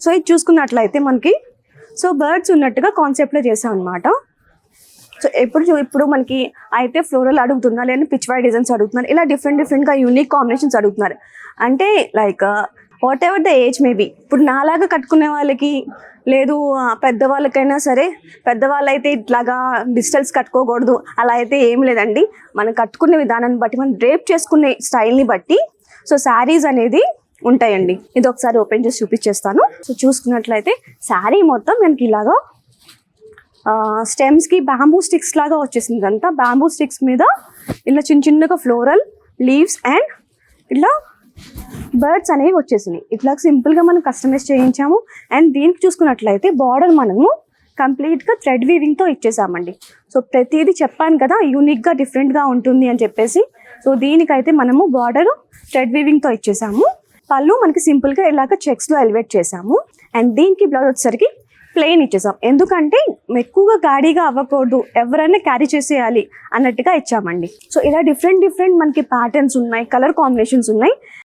So ఇది చూసుకున్నట్లయితే మనకి సో బర్డ్స్ ఉన్నట్టుగా కాన్సెప్ట్లో చేసాం అనమాట సో ఎప్పుడు చూ- ఇప్పుడు మనకి అయితే ఫ్లోరల్ అడుగుతున్నారు లేదా పిచ్వై డిజైన్స్ అడుగుతున్నారు ఇలా డిఫరెంట్ డిఫరెంట్గా యూనిక్ కాంబినేషన్స్ అడుగుతున్నారు. అంటే like whatever the age maybe ఇప్పుడు నాలాగా కట్టుకునే వాళ్ళకి లేదు పెద్దవాళ్ళకైనా సరే పెద్దవాళ్ళు అయితే ఇట్లాగా డిజిటల్స్ కట్టుకోకూడదు అలా అయితే ఏం లేదండి. మనం కట్టుకునే విధానాన్ని బట్టి మనం డ్రేప్ చేసుకునే స్టైల్ని బట్టి సో శారీస్ అనేది ఉంటాయండి. ఇది ఒకసారి ఓపెన్ చేసి చూపించేస్తాను. సో చూసుకున్నట్లయితే శారీ మొత్తం మనకి ఇలాగా స్టెమ్స్కి బ్యాంబూ స్టిక్స్ లాగా వచ్చేసింది అంతా బ్యాంబూ స్టిక్స్ మీద ఇలా చిన్న చిన్నగా ఫ్లోరల్ లీవ్స్ అండ్ ఇట్లా బర్డ్స్ అనేవి వచ్చేసినాయి. ఇట్లా సింపుల్గా మనం కస్టమైజ్ చేయించాము. అండ్ దీనికి చూసుకున్నట్లయితే బార్డర్ మనము కంప్లీట్గా థ్రెడ్ వీవింగ్తో ఇచ్చేసామండి. సో ప్రతిదీ చెప్పాను కదా యూనిక్గా డిఫరెంట్గా ఉంటుంది అని చెప్పేసి. సో దీనికైతే మనము బార్డర్ థ్రెడ్ వీవింగ్తో ఇచ్చేసాము. పళ్ళు మనకి సింపుల్గా ఇలాగ చెక్స్లో ఎలివేట్ చేసాము అండ్ దీనికి బ్లౌజ్ వచ్చేసరికి ప్లెయిన్ ఇచ్చేసాం. ఎందుకంటే ఎక్కువగా గాడిగా అవ్వకూడదు ఎవరైనా క్యారీ చేసేయాలి అన్నట్టుగా ఇచ్చామండి. సో ఇలా డిఫరెంట్ డిఫరెంట్ మనకి ప్యాటర్న్స్ ఉన్నాయి కలర్ కాంబినేషన్స్ ఉన్నాయి.